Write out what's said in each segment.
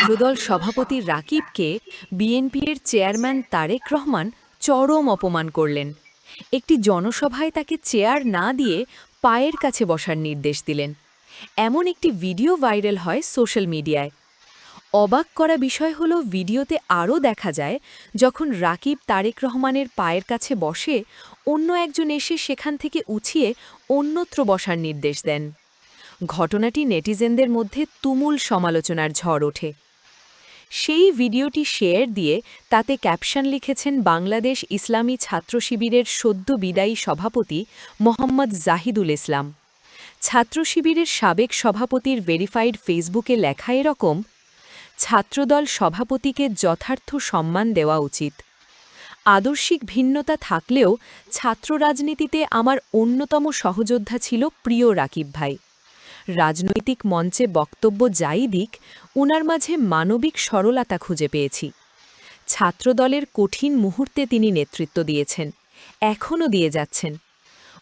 ছাত্রদল সভাপতি রাকিবকে বিএনপির চেয়ারম্যান তারেক রহমান চরম অপমান করলেন। একটি জনসভায় তাকে চেয়ার না দিয়ে পায়ের কাছে বসার নির্দেশ দিলেন। এমন একটি ভিডিও ভাইরাল হয় সোশ্যাল মিডিয়ায়। অবাক করা বিষয় হলো, ভিডিওতে আরও দেখা যায়, যখন রাকিব তারেক রহমানের পায়ের কাছে বসে, অন্য একজন এসে সেখান থেকে উছিয়ে অন্যত্র বসার নির্দেশ দেন। ঘটনাটি নেটিজেনদের মধ্যে তুমুল সমালোচনার ঝড় ওঠে। সেই ভিডিওটি শেয়ার দিয়ে তাতে ক্যাপশন লিখেছেন বাংলাদেশ ইসলামী ছাত্র শিবিরের সদ্য বিদায়ী সভাপতি মোহাম্মদ জাহিদুল ইসলাম। ছাত্র শিবিরের সাবেক সভাপতির ভেরিফাইড ফেসবুকে লেখা এরকম, ছাত্রদল সভাপতিকে যথার্থ সম্মান দেওয়া উচিত। আদর্শিক ভিন্নতা থাকলেও ছাত্র রাজনীতিতে আমার অন্যতম সহযোদ্ধা ছিল প্রিয় রাকিব ভাই। রাজনৈতিক মঞ্চে বক্তব্য যাই দিক, উনার মাঝে মানবিক সরলতা খুঁজে পেয়েছি। ছাত্রদলের কঠিন মুহূর্তে তিনি নেতৃত্ব দিয়েছেন, এখনও দিয়ে যাচ্ছেন।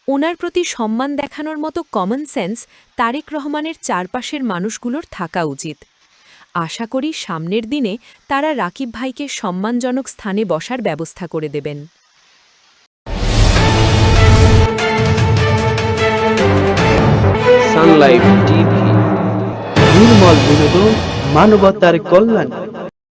ওনার প্রতি সম্মান দেখানোর মতো কমন সেন্স তারেক রহমানের চারপাশের মানুষগুলোর থাকা উচিত। আশা করি সামনের দিনে তারা রাকিব ভাইকে সম্মানজনক স্থানে বসার ব্যবস্থা করে দেবেন। সানলাইট টিভি নির্মল বিনোদন মানবতার কল্যাণ